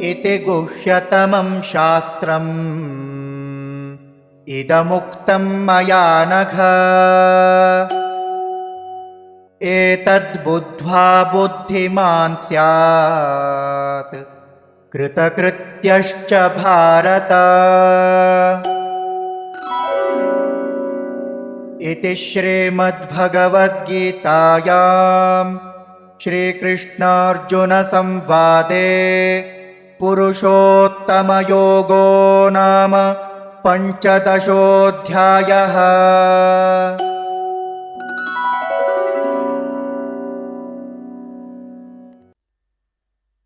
इति गुह्यतमं शास्त्रम्। इदमुक्तं मया नघ। एतद्बुद्ध्वा बुद्धिमान् स्यात्। कृतकृत्यश्च भारत। इति श्रीमद्भगवद्गीतायां श्रीकृष्णार्जुनसंवादे पुरुषोत्तमयोगो नाम पञ्चदशोऽध्यायः।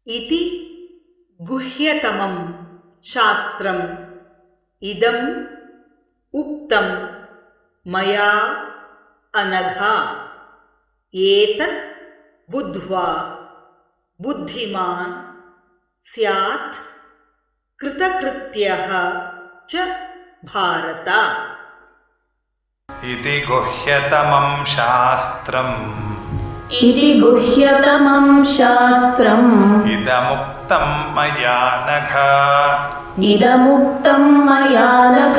इति गुह्यतमं शास्त्रम्। इदम् उक्तं मया अनघा। एतत् बुद्ध्वा बुद्धिमान् स्यात् कृतकृत्यः च भारत। इति गुह्यतमं शास्त्रम्। इति गुह्यतमं शास्त्रम्। इदमुक्तं मया नघ। इदमुक्तं मया नघ।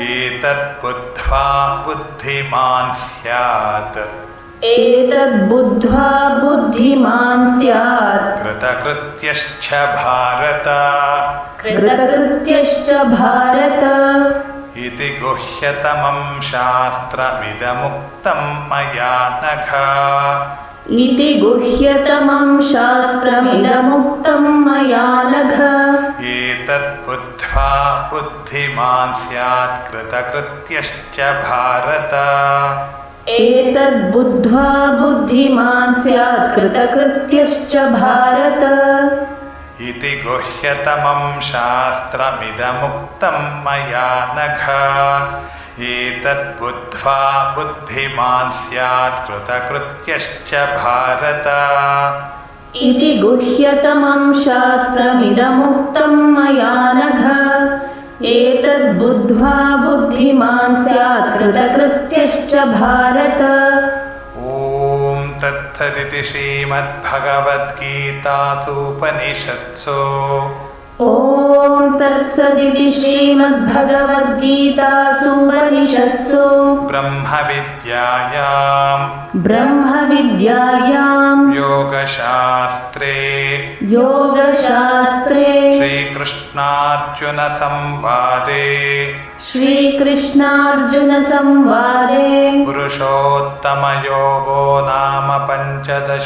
एतद्बुद्ध्वा बुद्धिमान् स्यात् एतद्बुद्ध्वा बुद्धिमान् स्यात्। कृतकृत्यश्च भारत। कृतकृत्यश्च भारत। इति गुह्यतमं शास्त्रमिदमुक्तं मया नघ। इति गुह्यतमं शास्त्रमिदमुक्तं मया नघ। एतद्बुद्ध्वा बुद्धिमान् स्यात्। कृतकृत्यश्च भारत एतद्बुद्ध्वा बुद्धिमान् स्यात् कृतकृत्यश्च भारत। इति गुह्यतमं शास्त्रमिदमुक्तं मया नघ। एतद्बुद्ध्वा बुद्धिमान् स्यात् कृतकृत्यश्च भारत। इति गुह्यतमं शास्त्रमिदमुक्तं मया नघ। एतद्बुद्ध्वा बुद्धिमान् स्यात् कृतकृत्यश्च भारत। ॐ तत्सदिति श्रीमद्भगवद्गीतासूपनिषत्सु। ॐ तत्सदिति श्रीमद्भगवद्गीतासूपनिषत्सु। ब्रह्मविद्यायां ब्रह्मविद्यायां योगशास्त्रे। योगशास्त्रे श्रीकृष्णार्जुनसंवादे श्रीकृष्णार्जुनसंवादे पुरुषोत्तमयोगो नाम पञ्चदशोऽध्यायः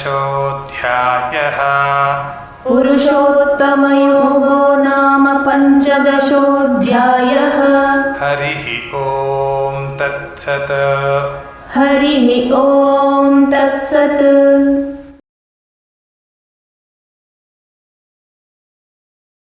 पुरुषोत्तमयोगो नाम पञ्चदशोऽध्यायः हरिः ॐ तत्सत् हरिः ॐ तत्सत्